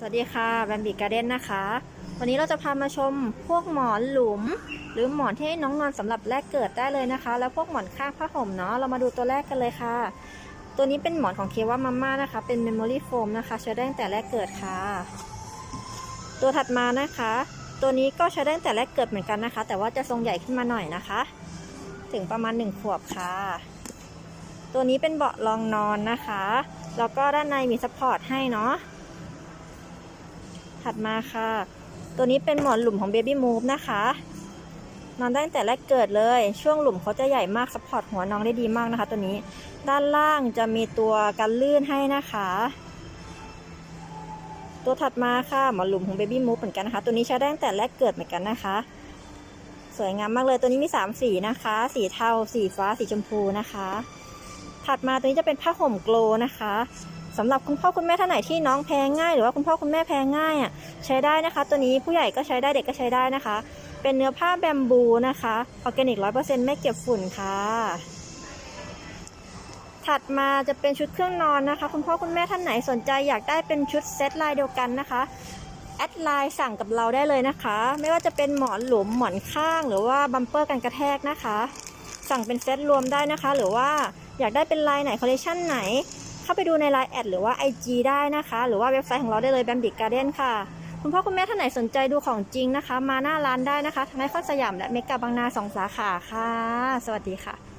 สวัสดีค่ะแบมบิการ์เด้นนะคะ วันนี้เราจะพามาชมพวกหมอนหลุม หรือหมอนที่ให้น้องนอนสำหรับแรกเกิดได้เลยนะคะ แล้วพวกหมอนข้างผ้าห่มเนาะเรามาดูตัวแรกกันเลยค่ะ ตัวนี้เป็นหมอนของเคว่ามาม่านะคะ เป็นเมมโมรี่โฟมนะคะใช้ได้ตั้งแต่แรกเกิดค่ะ ตัวถัดมานะคะ ตัวนี้ก็ใช้ได้ตั้งแต่แรกเกิดเหมือนกันนะคะ แต่ว่าจะทรงใหญ่ขึ้นมาหน่อยนะคะ ถึงประมาณ1ขวบค่ะ ตัวนี้เป็นเบาะรองนอนนะคะแล้วก็ด้านในมีซัพพอร์ตให้เนาะ ถัดมาค่ะ ตัวนี้เป็นหมอนหลุมของ Baby Move นะคะ นอนได้ตั้งแต่แรกเกิดเลย ช่วงหลุมเขาจะใหญ่มากซัพพอร์ตหัวน้องได้ดีมากนะคะ ตัวนี้ ด้านล่างจะมีตัวกันลื่นให้นะคะ ตัวถัดมาค่ะหมอนหลุมของ Baby Move เหมือนกันนะคะ ตัวนี้ใช้ได้ตั้งแต่แรกเกิดเหมือนกันนะคะ สวยงามมากเลย ตัวนี้มี 3 สีนะคะ สีเทา สีฟ้า สีชมพูนะคะ ถัดมาตัวนี้จะเป็นผ้าห่มโกลนะคะ สำหรับคุณพ่อคุณแม่ท่านไหนที่น้องแพ้ง่าย หรือว่าคุณพ่อคุณแม่แพ้ง่ายอะใช้ได้นะคะ ตัวนี้ผู้ใหญ่ก็ใช้ได้เด็กก็ใช้ได้นะคะ เป็นเนื้อผ้าแบมบูนะคะออร์แกนิกร้อยเปอร์เซ็นต์ไม่เก็บฝุ่นค่ะถัดมาจะเป็นชุดเครื่องนอนนะคะ คุณพ่อคุณแม่ท่านไหนสนใจอยากได้เป็นชุดเซตลายเดียวกันนะคะแอดไลน์สั่งกับเราได้เลยนะคะ ไม่ว่าจะเป็นหมอนหลุมหมอนข้าง หรือว่าบัมเปอร์กันกระแทกนะคะ สั่งเป็นเซตรวมได้นะคะ หรือว่าอยากได้เป็นลายไหนคอลเลคชันไหน เข้าไปดูใน Line แอดหรือว่า IG ได้นะคะ หรือว่าเว็บไซต์ของเราได้เลยแบมบิกการ์เด้นค่ะ คุณพ่อคุณแม่ท่านไหนสนใจดูของจริงนะคะ มาหน้าร้านได้นะคะทั้งไอคอนสยามและเมกะบางนาสองสาขาค่ะ สวัสดีค่ะ